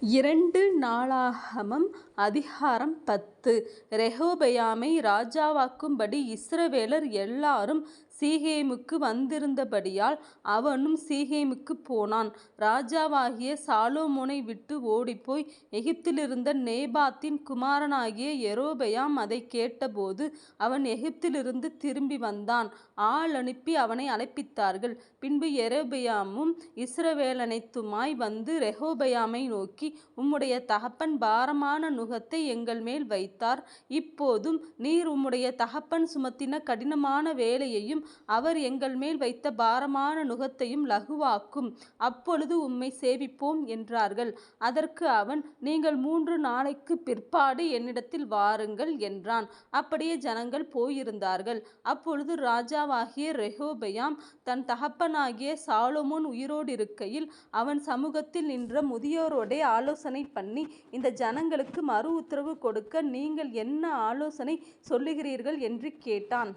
இரண்டு நாளாகமம் அதிகாரம் பத்து. ரெஹோபயாமை ராஜாவாக்கும்படி இஸ்ரவேலர் எல்லாரும் சீகேமுக்கு வந்திருந்தபடியால் அவனும் சீகேமுக்கு போனான். ராஜாவாகிய சாலோமோனை விட்டு ஓடிப்போய் எகிப்திலிருந்த நேபாத்தின் குமாரனாகிய எரோபயாம் அதைக் கேட்டபோது அவன் எகிப்திலிருந்து திரும்பி வந்தான். ஆள் அனுப்பி அவனை அழைப்பித்தார்கள். பின்பு எரோபெயாமும் இஸ்ரவேலனைத்துமாய் வந்து ரெஹோபயாமை நோக்கி உம்முடைய தகப்பன் பாரமான நுகத்தை எங்கள் மேல் வைத்தார். இப்போதும் நீர் உம்முடைய தகப்பன் சுமத்தின கடினமான வேலையையும் அவர் எங்கள் மேல் வைத்த பாரமான நுகத்தையும் லகுவாக்கும். அப்பொழுது உம்மை சேவிப்போம் என்றார்கள். அதற்கு அவன் நீங்கள் மூன்று நாளைக்கு பிற்பாடு என்னிடத்தில் வாருங்கள் என்றான். அப்படியே ஜனங்கள் போயிருந்தார்கள். அப்பொழுது ராஜாவாகிய ரெஹோபயாம் தன் தகப்பனாகிய சாலொமோன் உயிரோடிருக்கையில் அவன் சமூகத்தில் நின்ற முதியோரோடே ஆலோசனை பண்ணி இந்த ஜனங்களுக்கு மறு உத்தரவு கொடுக்க நீங்கள் என்ன ஆலோசனை சொல்லுகிறீர்கள் என்று கேட்டான்.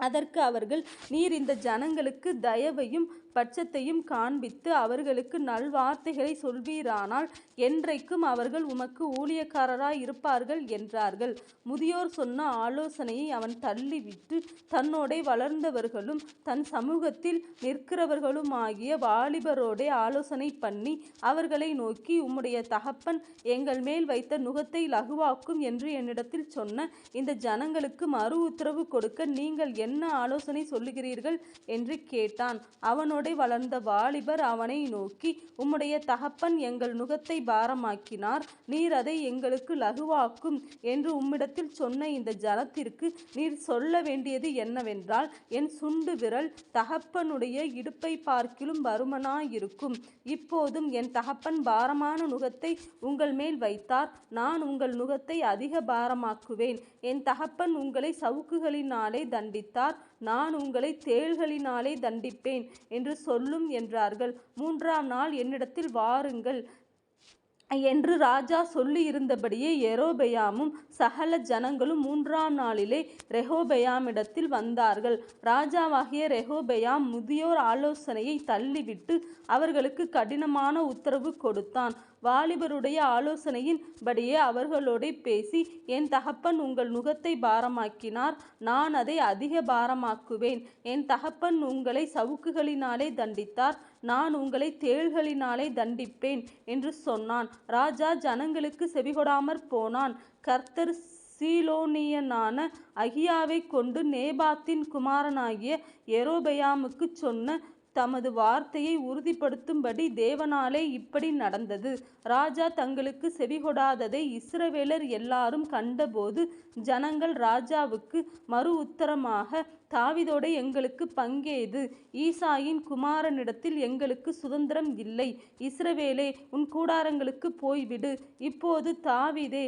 அதற்கு அவர்கள் நீர் இந்த ஜனங்களுக்கு தயவையும் பட்சத்தையும் காண்பித்து அவர்களுக்கு நல்வார்த்தைகளை சொல்வீரானால் என்றைக்கும் அவர்கள் உமக்கு ஊழியக்காரராயிருப்பார்கள் என்றார்கள். முதியோர் சொன்ன ஆலோசனையை அவன் தள்ளிவிட்டு தன்னோடே வளர்ந்தவர்களும் தன் சமூகத்தில் நிற்கிறவர்களுமாகிய வாலிபரோடே ஆலோசனை பண்ணி அவர்களை நோக்கி உம்முடைய தகப்பன் எங்கள் மேல் வைத்த நுகத்தை லகுவாக்கும் என்று என்னிடத்தில் சொன்ன இந்த ஜனங்களுக்கு மறு உத்தரவு கொடுக்க நீங்கள் என்ன ஆலோசனை சொல்லுகிறீர்கள்? என்று கேட்டான். அவனோட வளர்ந்த வாலிபர் அவனை நோக்கி உம்முடைய தகப்பன் எங்கள் நுகத்தை பாரமாக்கினார். நீர் அதை எங்களுக்கு லகுவாக்கும் என்று உம்மிடத்தில் சொன்ன இந்த ஜனத்திற்கு நீர் சொல்ல வேண்டியது என்னவென்றால் என் சுண்டு விரல் தகப்பனுடைய இடுப்பை பார்க்கிலும் வருமனாயிருக்கும் இப்போதும் என் தகப்பன் பாரமான நுகத்தை உங்கள்மேல் வைத்தார். நான் உங்கள் நுகத்தை அதிக பாரமாக்குவேன். என் தகப்பன் உங்களை சவுக்குகளினாலே தண்டித்தார். நான் உங்களை தேள்களினாலே தண்டிப்பேன் என்று சொல்லும் என்றார்கள். மூன்றாம் நாள் என்னிடத்தில் வாருங்கள் என்று ராஜா சொல்லியிருந்தபடியே எரோபெயாமும் சகல ஜனங்களும் மூன்றாம் நாளிலே ரெஹோபெயாமிடத்தில் வந்தார்கள். ராஜாவாகிய ரெஹோபெயாம் முதியோர் ஆலோசனையை தள்ளிவிட்டு அவர்களுக்கு கடினமான உத்தரவு கொடுத்தான். வாலிபருடைய ஆலோசனையின் படியே அவர்களோடே பேசி என் தகப்பன் உங்கள் முகத்தை பாரமாக்கினார் நான் அதை அதிக பாரமாக்குவேன். என் தகப்பன் உங்களை சவுக்குகளினாலே தண்டித்தார் நான் உங்களை தேள்களினாலே தண்டிப்பேன் என்று சொன்னான். ராஜா ஜனங்களுக்கு செவிகொடாமற் போனான். கர்த்தர் சீலோனியனான அகியாவைக் கொண்டு நேபாத்தின் குமாரனாகிய எரோபயாமுக்கு சொன்ன தமது வார்த்தையை உறுதிப்படுத்தும்படி தேவனாலே இப்படி நடந்தது. ராஜா தங்களுக்கு செவிகொடாததை இஸ்ரவேலர் எல்லாரும் கண்டபோது ஜனங்கள் ராஜாவுக்கு மறு உத்தரமாக தாவிதோடு எங்களுக்கு பங்கேது? ஈசாயின் குமாரனிடத்தில் எங்களுக்கு சுதந்திரம் இல்லை. இஸ்ரவேலே உன் கூடாரங்களுக்கு போய்விடு. இப்போது தாவிதே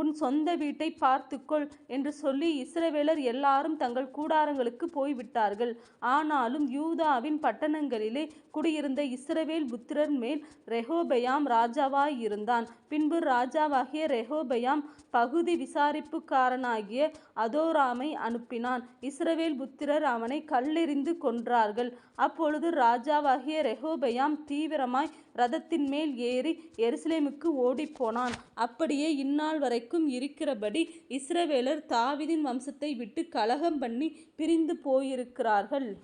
உன் சொந்த வீட்டை பார்த்துக்கொள் என்று சொல்லி இஸ்ரவேலர் எல்லாரும் தங்கள் கூடாரங்களுக்கு போய்விட்டார்கள். ஆனாலும் யூதாவின் பட்டணங்களிலே குடியிருந்த இஸ்ரவேல் புத்திரர்மேல் ரெஹோபயாம் ராஜாவாயிருந்தான். பின்பு ராஜாவாகிய ரெஹோபயாம் பகுதி விசாரிப்புக்காரனாகிய அதோராமை அனுப்பினான். இஸ்ரவேல் புத்திரர் அவனை கல்லெறிந்து கொன்றார்கள். அப்பொழுது ராஜாவாகிய ரெஹோபயாம் தீவிரமாய் ரதத்தின் மேல் ஏறி எருசலேமுக்கு ஓடிப்போனான். அப்படியே இந்நாள் வரைக்கும் இருக்கிறபடி இஸ்ரவேலர் தாவிதின் வம்சத்தை விட்டு கலகம் பண்ணி பிரிந்து போயிருக்கிறார்கள்.